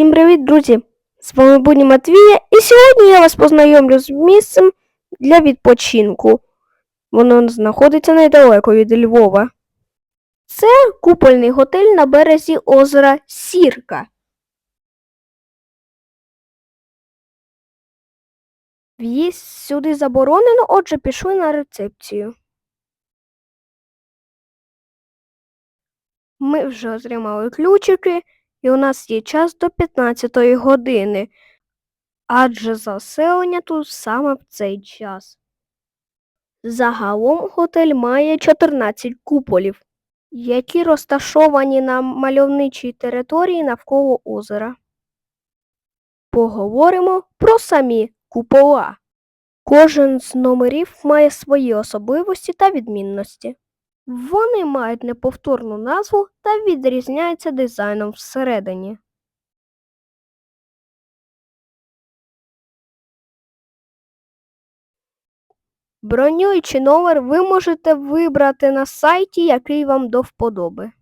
Всім привіт, друзі! З вами Буні Матвія, і сьогодні я вас познайомлю з місцем для відпочинку. Воно знаходиться недалеко від Львова. Це купольний готель на березі озера Сірка. В'їзд сюди заборонено, отже, пішли на рецепцію. Ми вже отримали ключики, і у нас є час до 15 години, адже заселення тут саме в цей час. Загалом готель має 14 куполів, які розташовані на мальовничій території навколо озера. Поговоримо про самі купола. Кожен з номерів має свої особливості та відмінності. Вони мають неповторну назву та відрізняються дизайном всередині. Бронюючи номер, ви можете вибрати на сайті, який вам до вподоби.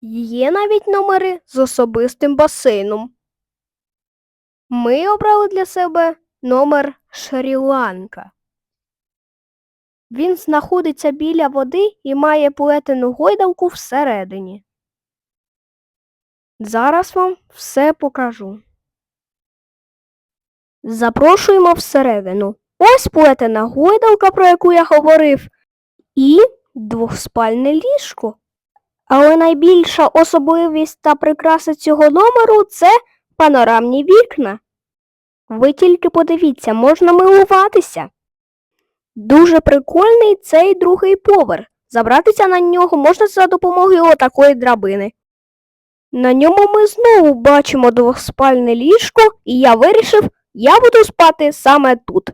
Є навіть номери з особистим басейном. Ми обрали для себе номер Шрі-Ланка. Він знаходиться біля води і має плетену гойдалку всередині. Зараз вам все покажу. Запрошуємо всередину. Ось плетена гойдалка, про яку я говорив, і двохспальне ліжко. Але найбільша особливість та прикраса цього номеру це панорамні вікна. Ви тільки подивіться, можна милуватися. Дуже прикольний цей другий поверх. Забратися на нього можна за допомогою отакої драбини. На ньому ми знову бачимо двохспальне ліжко, і я вирішив, я буду спати саме тут.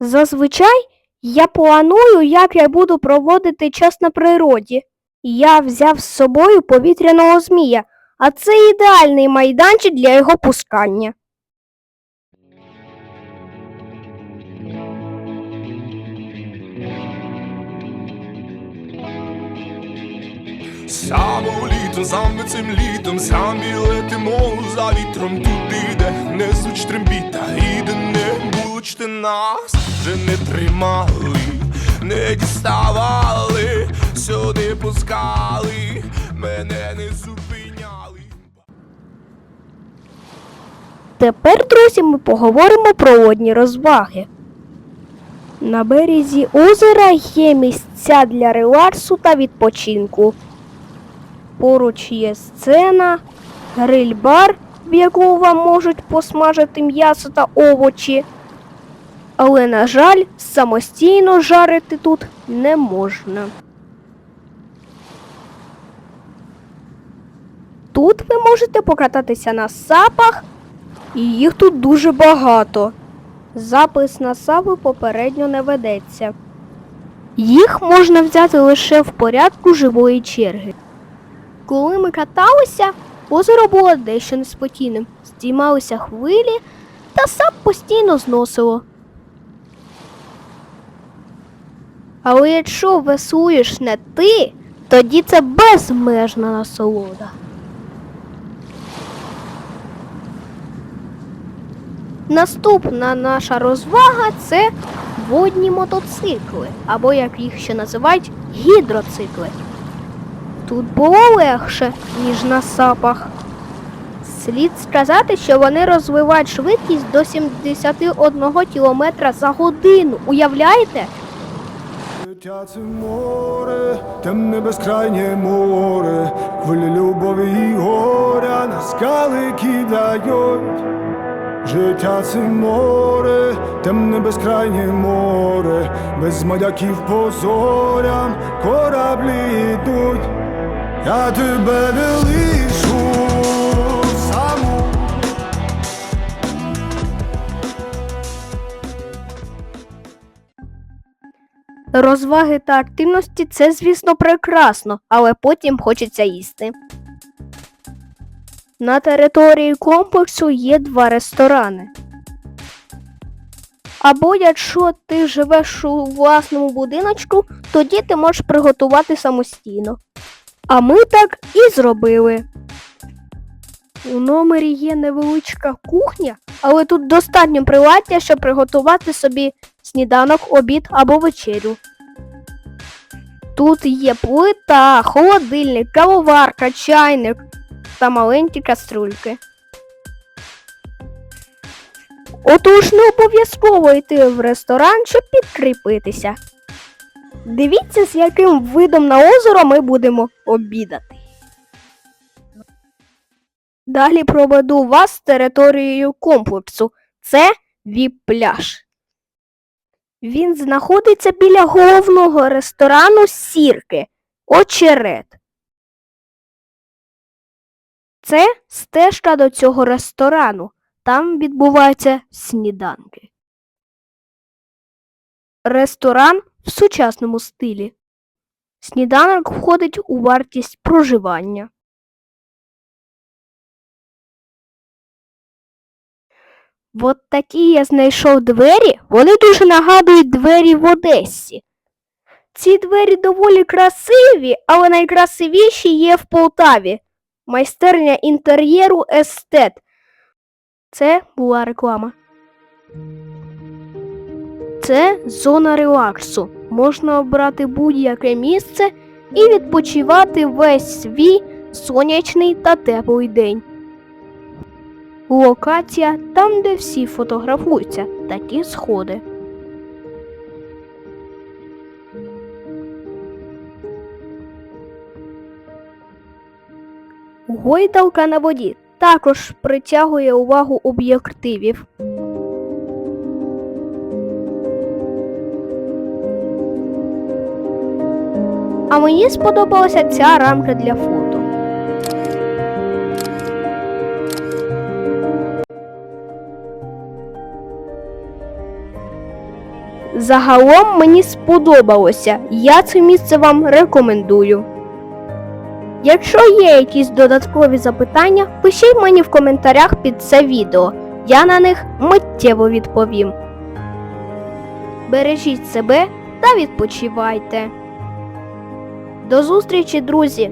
Зазвичай я планую, як я буду проводити час на природі. Я взяв з собою повітряного змія, а це ідеальний майданчик для його пускання. Саме літом, саме цим літом, сам летимо за вітром туди, де не звуч трембіта, і не булочте нас вже не тримали, не діставали, сюди пускали, мене не зупиняли. Тепер, друзі, ми поговоримо про водні розваги. На березі озера є місця для релаксу та відпочинку. Поруч є сцена, гриль-бар, в якому вам можуть посмажити м'ясо та овочі. Але, на жаль, самостійно жарити тут не можна. Тут ви можете покататися на сапах, і їх тут дуже багато. Запис на сапи попередньо не ведеться. Їх можна взяти лише в порядку живої черги. Коли ми каталися, озеро було дещо неспокійним. Здіймалися хвилі, та сап постійно зносило. Але якщо веслуєш не ти, тоді це безмежна насолода. Наступна наша розвага це водні мотоцикли, або як їх ще називають гідроцикли. Тут було легше, ніж на сапах. Слід сказати, що вони розвивають швидкість до 71 км за годину. Уявляєте? Це море, темне безкрайнє море, хвилі любові і горя на скали кидають. Життя це море, темне безкрайнє море, без моряків по зорям кораблі йдуть. Я тебе не лишу саму. Розваги та активності це, звісно, прекрасно, але потім хочеться їсти. На території комплексу є два ресторани. Або якщо ти живеш у власному будиночку, тоді ти можеш приготувати самостійно. А ми так і зробили. У номері є невеличка кухня, але тут достатньо приладдя, щоб приготувати собі сніданок, обід або вечерю. Тут є плита, холодильник, кавоварка, чайник та маленькі каструльки. Отож не обов'язково йти в ресторан, щоб підкріпитися. Дивіться, з яким видом на озеро ми будемо обідати. Далі проведу вас територією комплексу. Це віп-пляж. Він знаходиться біля головного ресторану Сірки Очерет. Це стежка до цього ресторану. Там відбуваються сніданки. Ресторан в сучасному стилі. Сніданок входить у вартість проживання. От такі я знайшов двері, вони дуже нагадують двері в Одесі. Ці двері доволі красиві, але найкрасивіші є в Полтаві. Майстерня інтер'єру естет. Це була реклама. Це зона релаксу. Можна обрати будь-яке місце і відпочивати весь свій сонячний та теплий день. Локація там, де всі фотографуються, такі сходи. Гойдалка на воді також притягує увагу об'єктивів. А мені сподобалася ця рамка для фото. Загалом мені сподобалося. Я це місце вам рекомендую. Якщо є якісь додаткові запитання, пишіть мені в коментарях під це відео. Я на них миттєво відповім. Бережіть себе та відпочивайте. До зустрічі, друзі!